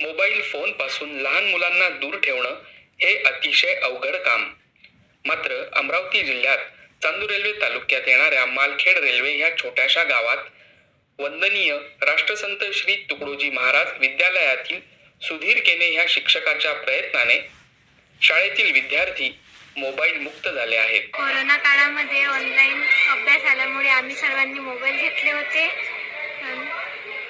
Mobile फोनपासून लहान मुलांना दूर ठेवणं हे अतिशय अवघड काम. मात्र अमरावती जिल्ह्यात चांदूर रेल्वे तालुक्यात येणाऱ्या मालखेड रेल्वे ह्या छोट्याशा गावात वंदनीय राष्ट्रसंत श्री तुकडोजी महाराज विद्यालयातील सुधीर केने ह्या शिक्षकाच्या प्रयत्नाने शाळेतील विद्यार्थी मोबाईल मुक्त झाले आहेत. कोरोना काळामध्ये ऑनलाईन अभ्यास आल्यामुळे आम्ही सर्वांनी मोबाईल घेतले होते.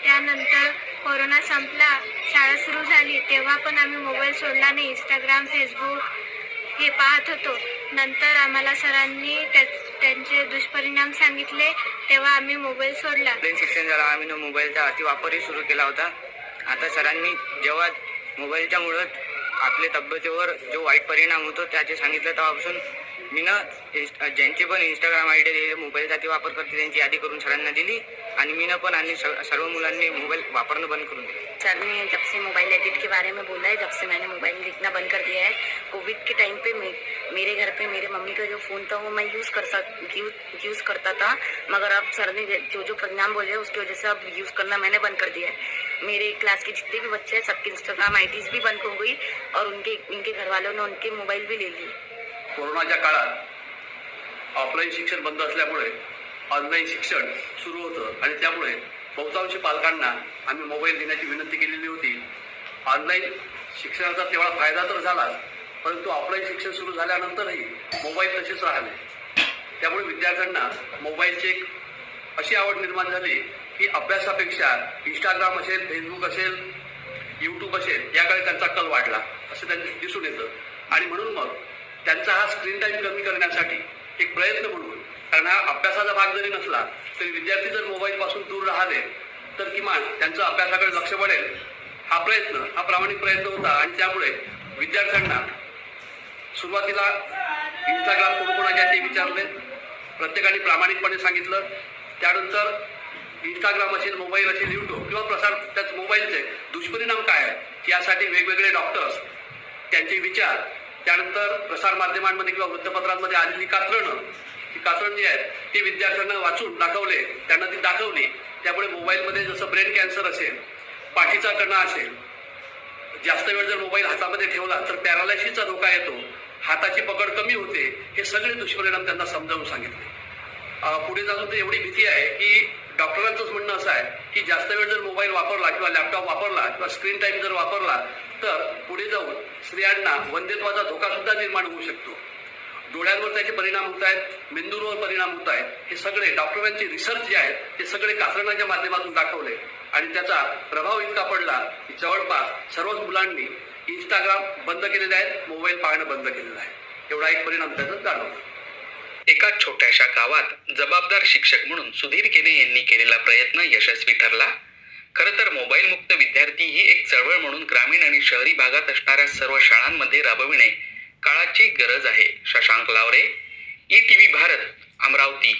त्यानंतर कोरोना संपला शाळा सुरू झाली तेव्हा पण आम्ही मोबाईल सोडला नाही. इंस्टाग्राम फेसबुक हे पाहत होतो. नंतर आम्हाला सरांनी त्या त्यांचे दुष्परिणाम सांगितले तेव्हा आम्ही मोबाईल सोडला. ऑनलाईन शिक्षण झालं. आम्ही मोबाईलचा अतिवापरही सुरू केला होता. आता सरांनी जेव्हा मोबाईलच्या मुळे आपल्या तब्येतीवर जो वाईट परिणाम होतो त्याचे सांगितलं तेव्हापासून मी ना ज्यांची पण इंस्टाग्राम आय डी मोबाईलचा अति वापर करते त्यांची यादी करून सरांना दिली. आणि मीनं पण आणि सर्व मुलांनी मोबाईल वापरणं बंद करून दिलं. सर ने जब से मोबाइल एडिट के बारे में बोला है जब से मैंने मोबाइल देखना बंद कर दिया है कोविड के टाइम पे मे, मेरे घर पे मेरे मम्मी का जो फ़ोन था वो मैं यूज़ कर सक यूज़ यूज़ करता था मगर अब सर ने जो जो परिणाम बोले उसकी वजह से अब यूज़ करना मैंने बंद कर दिया है। मेरे क्लास के जितने भी बच्चे हैं सबके इंस्टाग्राम आई भी बंद हो गई और उनके उनके घर वालों ने उनके मोबाइल भी ले लिए। कोरोनाच्या काळात ऑफलाईन शिक्षण बंद असल्यामुळे ऑनलाईन शिक्षण सुरू होतं. आणि त्यामुळे बहुतांश पालकांना आम्ही मोबाईल देण्याची विनंती केलेली होती. ऑनलाईन शिक्षणाचा तेवढा फायदा तर झालाच परंतु ऑफलाईन शिक्षण सुरू झाल्यानंतरही मोबाईल तसेच राहिले. त्यामुळे विद्यार्थ्यांना मोबाईलची एक अशी आवड निर्माण झाली की अभ्यासापेक्षा इंस्टाग्राम असेल फेसबुक असेल यूट्यूब असेल याकडे त्यांचा कल वाढला असं त्यांनी दिसून येतं. आणि म्हणून मग त्यांचा हा स्क्रीन टाईम कमी करण्यासाठी एक प्रयत्न म्हणून कारण हा अभ्यासाचा भाग जरी नसला तरी विद्यार्थी जर मोबाईलपासून दूर राहिले तर किमान त्यांचं अभ्यासाकडे लक्ष पडेल हा प्रयत्न हा प्रामाणिक प्रयत्न होता. आणि त्यामुळे विद्यार्थ्यांना सुरुवातीला इंस्टाग्राम कोण कोणाच्या ते विचारले. प्रत्येकाने प्रामाणिकपणे सांगितलं. त्यानंतर इंस्टाग्राम असेल मोबाईल असेल युट्यूब किंवा प्रसार त्याच मोबाईलचे दुष्परिणाम काय आहेत यासाठी वेगवेगळे डॉक्टर्स त्यांचे विचार त्यानंतर प्रसार माध्यमांमध्ये किंवा वृत्तपत्रांमध्ये आलेली कात्रणं ती कात्रण जी आहेत ती विद्यार्थ्यांना वाचून दाखवले त्यांना ती दाखवली. त्यामुळे मोबाईलमध्ये जसं ब्रेन कॅन्सर असेल पाठीचा कणा असेल जास्त वेळ जर मोबाईल हातामध्ये ठेवला तर पॅरालायसिसचा धोका येतो. हाताची पकड कमी होते. हे सगळे दुष्परिणाम त्यांना समजावून सांगितले. पुढे जाऊन तर एवढी भीती आहे की डॉक्टरांचंच म्हणणं असं आहे की जास्त वेळ जर मोबाईल वापरला किंवा लॅपटॉप वापरला किंवा स्क्रीन टाईम जर वापरला तर पुढे जाऊन स्त्रियांना वंदेत्वाचा धोका सुद्धा निर्माण होऊ शकतो. डोळ्यांवर त्याचे परिणाम होत आहेत मेंदूवर परिणाम होत आहेत. हे सगळे डॉक्टरांचे रिसर्च जे आहेत ते सगळे कात्रणाच्या माध्यमातून दाखवले. आणि त्याचा प्रभाव इतका पडला की जवळपास सर्वच मुलांनी इंस्टाग्राम बंद केलेले आहेत मोबाईल पाहणं बंद केलेलं आहे. एवढा एक परिणाम त्याचा जाणवला. एका छोट्याशा गावात जबाबदार शिक्षक म्हणून सुधीर केने यांनी केलेला प्रयत्न यशस्वी ठरला. खरं तर मोबाईल मुक्त विद्यार्थी ही एक चळवळ म्हणून ग्रामीण आणि शहरी भागात असणाऱ्या सर्व शाळांमध्ये राबविणे काळाची गरज आहे. Shashank Lavare E T V Bharat Amravati.